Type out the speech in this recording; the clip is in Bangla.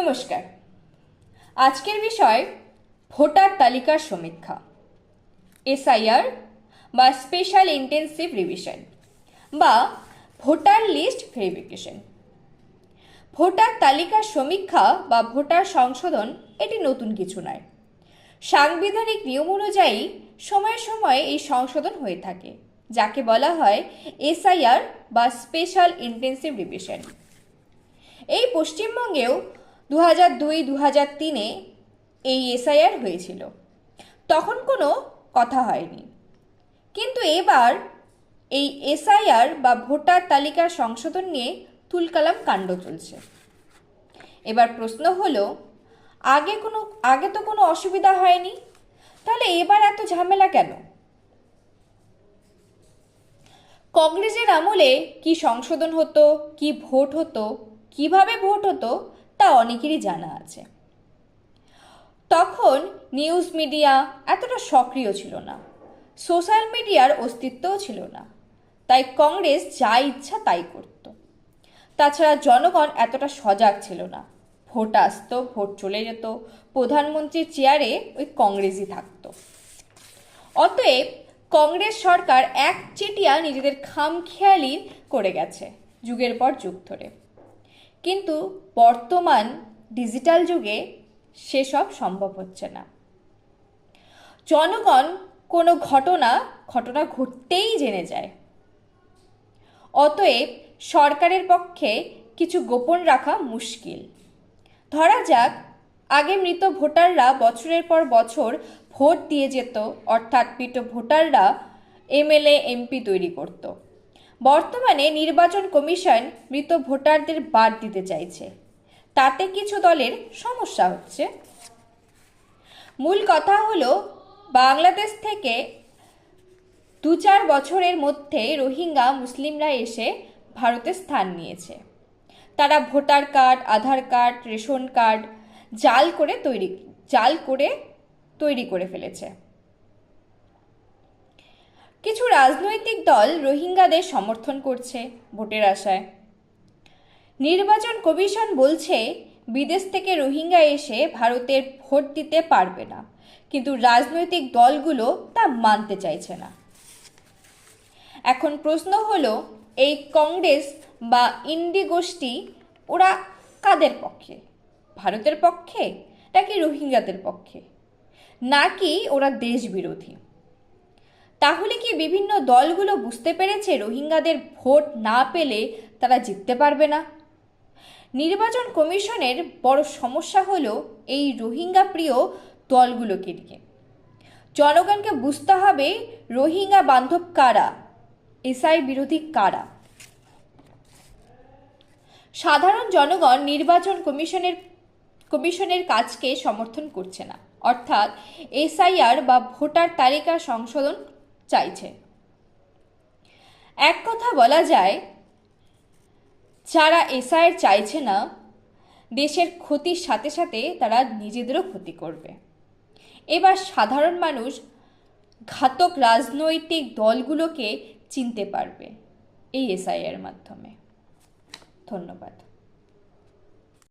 নমস্কার। আজকের বিষয় ভোটার তালিকার সমীক্ষা। এসআইআর বা স্পেশাল ইন্টেন্সিভ রিভিশন বা ভোটার লিস্ট ভেরিফিকেশন। ভোটার তালিকার সমীক্ষা বা ভোটার সংশোধন এটি নতুন কিছু নয়। সাংবিধানিক নিয়ম অনুযায়ী সময়ে সময়ে এই সংশোধন হয়ে থাকে, যাকে বলা হয় এসআইআর বা স্পেশাল ইন্টেন্সিভ রিভিশন। এই পশ্চিমবঙ্গেও দু হাজার দুই দু হাজার তিনে এই এসআইআর হয়েছিল। তখন কোনো কথা হয়নি। কিন্তু এবার এই এসআইআর বা ভোটার তালিকার সংশোধন নিয়ে তুলকালাম কাণ্ড চলছে। এবার প্রশ্ন হলো, আগে কোনো, আগে তো কোনো অসুবিধা হয়নি? তাহলে এবার এত ঝামেলা কেন? কংগ্রেসের আমলে কি সংশোধন হতো, কি ভোট হতো, কীভাবে ভোট হতো তা অনেকেরই জানা আছে। তখন নিউজ মিডিয়া এতটা সক্রিয় ছিল না। সোশ্যাল মিডিয়ার অস্তিত্বও ছিল না। তাই কংগ্রেস যা ইচ্ছা তাই করত। তাছাড়া জনগণ এতটা সজাগ ছিল না। ভোট আসতো, ভোট চলে যেত প্রধানমন্ত্রীর চেয়ারে ওই কংগ্রেসই থাকতো। অতএব কংগ্রেস সরকার এক চেটিয়া নিজেদের খামখেয়ালি করে গেছে, যুগের পর যুগ ধরে। কিন্তু বর্তমান ডিজিটাল যুগে সেসব সম্ভব হচ্ছে না। জনগণ কোনো ঘটনা ঘটনা ঘটতেই জেনে যায়। অতএব সরকারের পক্ষে কিছু গোপন রাখা মুশকিল। ধরা যাক, আগে মৃত ভোটাররা বছরের পর বছর ভোট দিয়ে যেত, অর্থাৎ মৃত ভোটাররা এমএলএ, এমপি তৈরি করত। বর্তমানে নির্বাচন কমিশন মৃত ভোটারদের বাদ দিতে চাইছে। তাতে কিছু দলের সমস্যা হচ্ছে। মূল কথা হলো, বাংলাদেশ থেকে দু চার বছরের মধ্যে রোহিঙ্গা মুসলিমরা এসে ভারতে স্থান নিয়েছে। তারা voter card, Aadhaar card, ration card জাল করে তৈরি, জাল করে তৈরি করে ফেলেছে। কিছু রাজনৈতিক দল রোহিঙ্গাদের সমর্থন করছে ভোটের আশায়। নির্বাচন কমিশন বলছে, বিদেশ থেকে রোহিঙ্গা এসে ভারতের ভোট দিতে পারবে না, কিন্তু রাজনৈতিক দলগুলো তা মানতে চাইছে না। এখন প্রশ্ন হলো, এই কংগ্রেস বা ইন্ডি গোষ্ঠী, ওরা কাদের পক্ষে? ভারতের পক্ষে নাকি রোহিঙ্গাদের পক্ষে? নাকি ওরা দেশ বিরোধী তাহলে কি বিভিন্ন দলগুলো বুঝতে পেরেছে রোহিঙ্গাদের ভোট না পেলে তারা জিততে পারবে না? নির্বাচন কমিশনের বড় সমস্যা হলো এই রোহিঙ্গা প্রিয় দলগুলোকে নিয়ে। জনগণকে বুঝতে হবে রোহিঙ্গা বান্ধব কারা? এসআই বিরোধী কারা? সাধারণ জনগণ নির্বাচন কমিশনের কমিশনের কাজকে সমর্থন করছে না। অর্থাৎ এসআইআর বা ভোটার তালিকা সংশোধন চাইছে। এক কথা বলা যায়, যারা এসআইআর চাইছে না, দেশের ক্ষতির সাথে সাথে তারা নিজেদেরও ক্ষতি করবে। এবার সাধারণ মানুষ ঘাতক রাজনৈতিক দলগুলোকে চিনতে পারবে এই এসআইআর মাধ্যমে। ধন্যবাদ।